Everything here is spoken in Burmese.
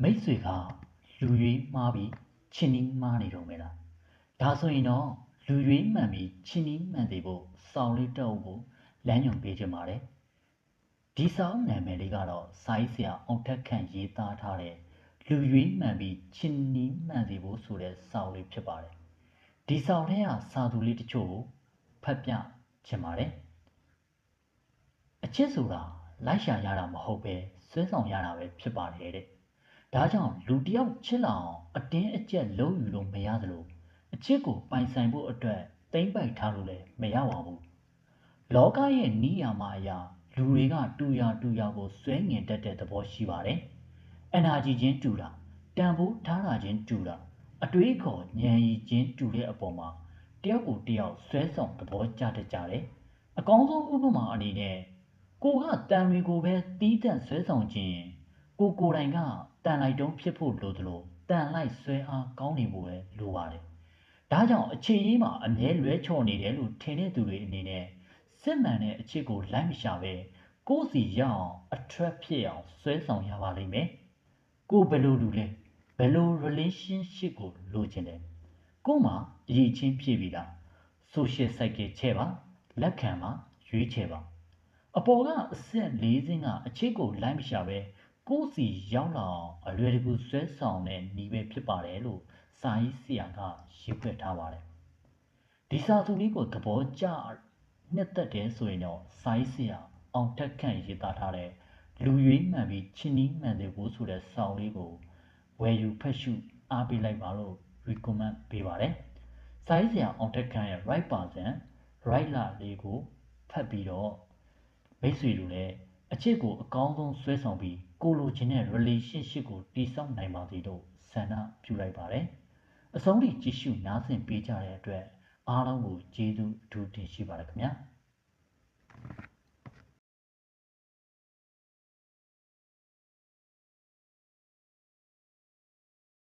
မိတ်ဆွေကလူရွေးမှားပြီးချင်းနီးမှားနေတော့မယ်လားဒါဆိုရင်တော့လူရွေးမှန်ပြီးချင်းနီးမှန်သေးဖို့စောင်းလေးတောက်ဖို့လမ်းညွှန်ပေးချင်ပါတယ်ဒီစောင်းနာမည်လေးကတော့စိုင်းဆရာအောင်ထက်ခန့်ရေးသားထားတဲ့လူရွေးမှန်ပြီးချင်းနီးမှန်သေးဖို့ဆိုတဲ့စောင်းလေးဖြစ်ပါတယ်ဒီစောင်းထဲကစာသူလေးတချို့ကိုဖတ်ပြချင်ပါတယ်အချစ်ဆိုတာလိုက်ရှာရတာမဟုတ်ပဲဆွဲဆောင်ရတာပဲဖြစ်ပါတယ်တဲ့ ဒါကြောင့်လူတစ်ယောက်ချစ်လာအောင်အတင်းအကျပ်လုံးယူလို့မရသလိုအချစ်ကိုပိုင်ဆိုင်ဖို့အတွက်တိမ့်ပိုက်ထားလို့လည်းမရပါဘူးလောကရဲ့နီးယာမအရာလူတွေကတူရတူရကိုစွဲငင်တတ်တဲ့သဘောရှိပါတယ်အနာကြီးချင်းတူတာတန်ဖိုးထားတာချင်းတူတာအတွေးခေါ်ဉာဏ်ရည်ချင်းတူတဲ့အပေါ်မှာတယောက်ကိုတယောက်ဆွဲဆောင်သဘောကျတတ်ကြတယ်အကောင်းဆုံးဥပမာအနေနဲ့ကိုကတန်တွေကိုပဲတီးတန့်ဆွဲဆောင်ခြင်း ကိုကိုယ်တိုင်ကတန်လိုက်တုံးဖြစ်ဖို့လိုသလိုတန်လိုက်ဆွဲအားကောင်းနေဖို့ပဲလိုပါတယ်ဒါကြောင့်အခြေရေးမှာအမြဲလွဲချော်နေတယ်လို့ထင်တဲ့သူတွေအနေနဲ့စစ်မှန်တဲ့အချစ်ကိုလိုက်မရှာပဲကိုယ်စီရအောင်အထက်ဖြစ်အောင်ဆွဲဆောင်ရပါလိမ့်မယ်ကိုဘယ်လိုလူလဲဘယ်လို relationship ကိုလိုချင်တယ်ကို့မှာအရေးချင်းဖြစ်ပြီလား social cycle ချဲ့ပါလက်ခံပါရွေးချယ်ပါအပေါ်ကအဆက်၄စင်းကအချစ်ကိုလိုက်မရှာပဲ ကိုယ်စီရောက်လာအောင်အလွယ်တကူဆွဲဆောင်တဲ့ဤပဲဖြစ်ပါတယ်လို့စာရေးဆရာကရေးဖွဲ့ထားပါတယ်ဒီစာသူလေးကိုသဘောကျနှစ်သက်တယ်ဆိုရင်တော့စာရေးဆရာအောင်တက်ခန့်ရေးသားထားတဲ့လူရွေးမှန်ပြီးချင်းနီးမှန်တယ်ကိုဆိုတဲ့စာအုပ်လေးကိုဝယ်ယူဖတ်ရှုအားပေးလိုက်ပါလို့ recommend ပေးပါတယ်စာရေးဆရာအောင်တက်ခန့်ရဲ့ right person right လာလေးကိုဖတ်ပြီးတော့မိတ်ဆွေတို့လည်းအချစ်ကိုအကောင်းဆုံးဆွဲဆောင်ပြီး ကိုလိုချင်တဲ့ relationship ကိုတည်ဆောက်နိုင်ပါစေလို့ဆန္ဒပြုလိုက်ပါတယ်။အဆုံးထိကြည့်ရှုနားဆင်ပေးကြတဲ့အတွက်အားလုံးကိုကျေးဇူးအထူးတင်ရှိပါတယ်ခင်ဗျာ။